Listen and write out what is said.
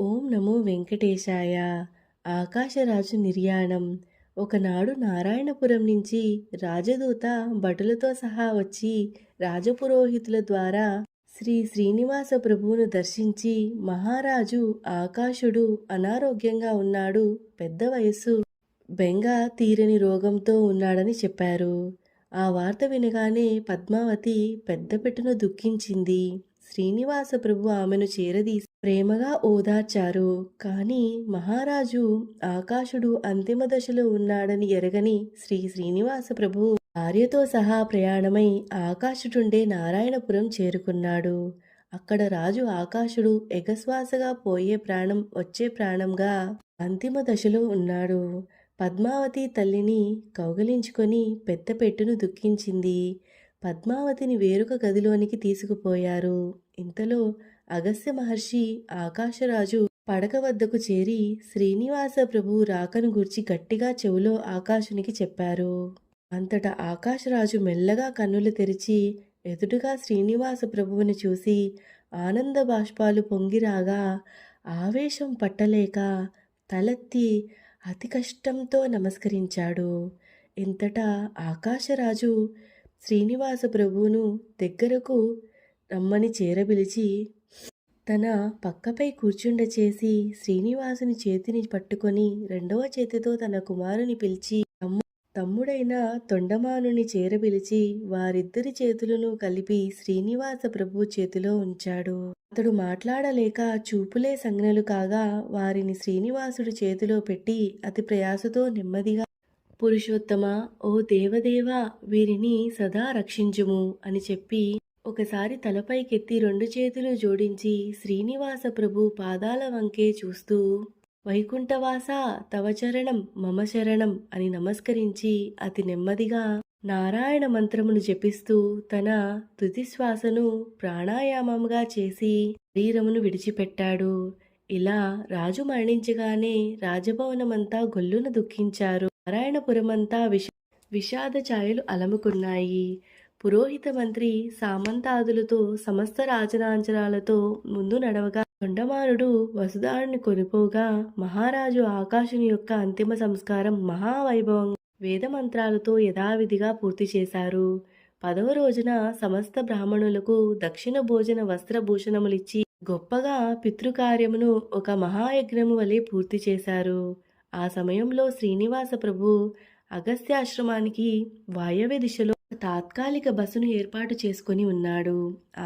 ఓం నమో వెంకటేశాయ. ఆకాశరాజు నిర్యాణం. ఒకనాడు నారాయణపురం నుంచి రాజదూత భటులతో సహా వచ్చి రాజపురోహితుల ద్వారా శ్రీ శ్రీనివాస ప్రభువును దర్శించి మహారాజు ఆకాశుడు అనారోగ్యంగా ఉన్నాడు పెద్ద వయస్సు బెంగ తీరని రోగంతో ఉన్నాడని చెప్పారు. ఆ వార్త వినగానే పద్మావతి పెద్ద పెట్టును దుఃఖించింది. శ్రీనివాస ప్రభు ఆమెను చేరదీసి ప్రేమగా ఓదార్చారు. కానీ మహారాజు ఆకాశుడు అంతిమ దశలో ఉన్నాడని ఎరగని శ్రీ శ్రీనివాస ప్రభు భార్యతో సహా ప్రయాణమై ఆకాశుడుండే నారాయణపురం చేరుకున్నాడు. అక్కడ రాజు ఆకాశుడు ఎగశ్వాసగా పోయే ప్రాణం వచ్చే ప్రాణంగా అంతిమ దశలో ఉన్నాడు. పద్మావతి తల్లిని కౌగలించుకొని పెద్ద పెట్టును దుఃఖించింది. పద్మావతిని వేరొక గదిలోనికి తీసుకుపోయారు. ఇంతలో అగస్త్య మహర్షి ఆకాశరాజు పడక వద్దకు చేరి శ్రీనివాస ప్రభు రాకను గుర్చి గట్టిగా చెవులో ఆకాశునికి చెప్పారు. అంతటా ఆకాశరాజు మెల్లగా కన్నులు తెరిచి ఎదుటుగా శ్రీనివాస ప్రభువుని చూసి ఆనంద బాష్పాలు పొంగిరాగా ఆవేశం పట్టలేక తలెత్తి అతి కష్టంతో నమస్కరించాడు. ఇంతటా ఆకాశరాజు శ్రీనివాస ప్రభువును దగ్గరకు రమ్మని చేరబిలిచి తన పక్కపై కూర్చుండచేసి శ్రీనివాసుని చేతిని పట్టుకొని రెండవ చేతితో తన కుమారుని పిలిచి తమ్ము తమ్ముడైన తొండమానుని చేరబిలిచి వారిద్దరి చేతులను కలిపి శ్రీనివాస ప్రభు చేతిలో ఉంచాడు. అతడు మాట్లాడలేక చూపులే సంజ్ఞలు కాగా వారిని శ్రీనివాసుడి చేతిలో పెట్టి అతి ప్రయాసతో నెమ్మదిగా పురుషోత్తమ ఓ దేవదేవా వీరిని సదా రక్షించుము అని చెప్పి ఒకసారి తలపైకెత్తి రెండు చేతులు జోడించి శ్రీనివాస ప్రభు పాదాల వంకే చూస్తూ వైకుంఠవాస తవ చరణం మమ శరణం అని నమస్కరించి అతి నెమ్మదిగా నారాయణ మంత్రమును జపిస్తూ తన తుదిశ్వాసను ప్రాణాయామంగా చేసి శరీరమును విడిచిపెట్టాడు. ఇలా రాజు మరణించగానే రాజభవనమంతా గొల్లున దుఃఖించారు. నారాయణపురమంతా విష విషాద ఛాయలు అలముకున్నాయి. పురోహిత మంత్రి సామంతాదులతో సమస్త రాజనాంచనాలతో ముందు నడవగా తొండమానుడు వసుధారుని కొనిపోగా మహారాజు ఆకాశుని యొక్క అంతిమ సంస్కారం మహావైభవంగా వేదమంత్రాలతో యథావిధిగా పూర్తి చేశారు. పదవ రోజున సమస్త బ్రాహ్మణులకు దక్షిణ భోజన వస్త్రభూషణములిచ్చి గొప్పగా పితృకార్యమును ఒక మహాయజ్ఞము వలె పూర్తి చేశారు. ఆ సమయంలో శ్రీనివాస ప్రభు అగస్త్యాశ్రమానికి వాయవ్య దిశలో తాత్కాలిక బస్సును ఏర్పాటు చేసుకొని ఉన్నాడు. ఆ